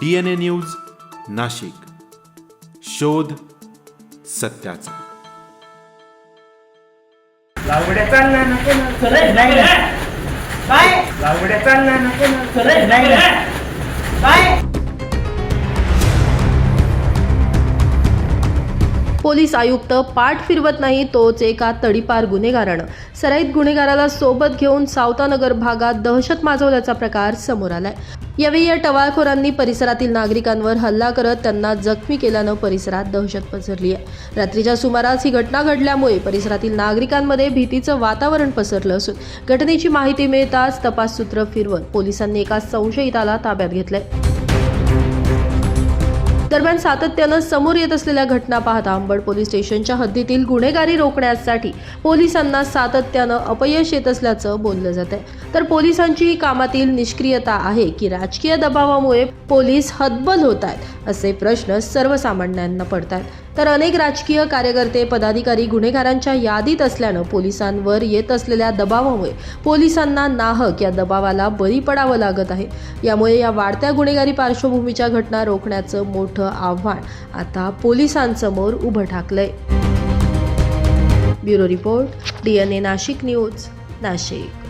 D N A news Nashik. शोध सत्याचा. लावड्या चालला नको ना खरंय नाही ना काय? लावड्या चालला नको ना खरंय नाही ना काय? पोलीस आयुक्त पाठ फिरवत नाही तोच एका तडीपार गुन्हेगारानं. सराईत गुन्हेगाराला सोबत घेऊन सावतानगर भागात दहशत माजवल्याचा प्रकार समोर आलाय. यावेळी या टवाळखोरांनी परिसरातील नागरिकांवर हल्ला करत त्यांना जखमी केल्यानं परिसरात दहशत पसरली आहे रात्रीच्या सुमारास ही घटना घडल्यामुळे परिसरातील नागरिकांमध्ये भीतीचं वातावरण पसरलं असून घटनेची माहिती मिळताच तपास सूत्र फिरवत पोलिसांनी एका संशयिताला ताब्यात घेतलंय. दरम्यान सातत्यानं समोर येत असलेल्या घटना पाहता अंबड पोलीस स्टेशनच्या हद्दीतील गुन्हेगारी रोखण्यासाठी पोलिसांना सातत्यानं अपयश येत असल्याचं बोललं जात आहे. तर पोलिसांची कामातील निष्क्रियता आहे की राजकीय दबावामुळे पोलीस हतबल होत आहेत असे प्रश्न सर्वसामान्यांना पडतात तर अनेक राजकीय कार्यकर्ते पदाधिकारी गुन्हेगारांच्या यादीत असल्यानं पोलिसांवर येत असलेल्या दबावामुळे पोलिसांना नाहक या दबावाला बळी पडावं लागत आहे. यामुळे या वाढत्या गुन्हेगारी पार्श्वभूमीच्या घटना रोखण्याचं मोठं मोठं आव्हान. आता पोलिसांसमोर उभं ठाकलंय. Bureau report D N A Nashik news Nashik.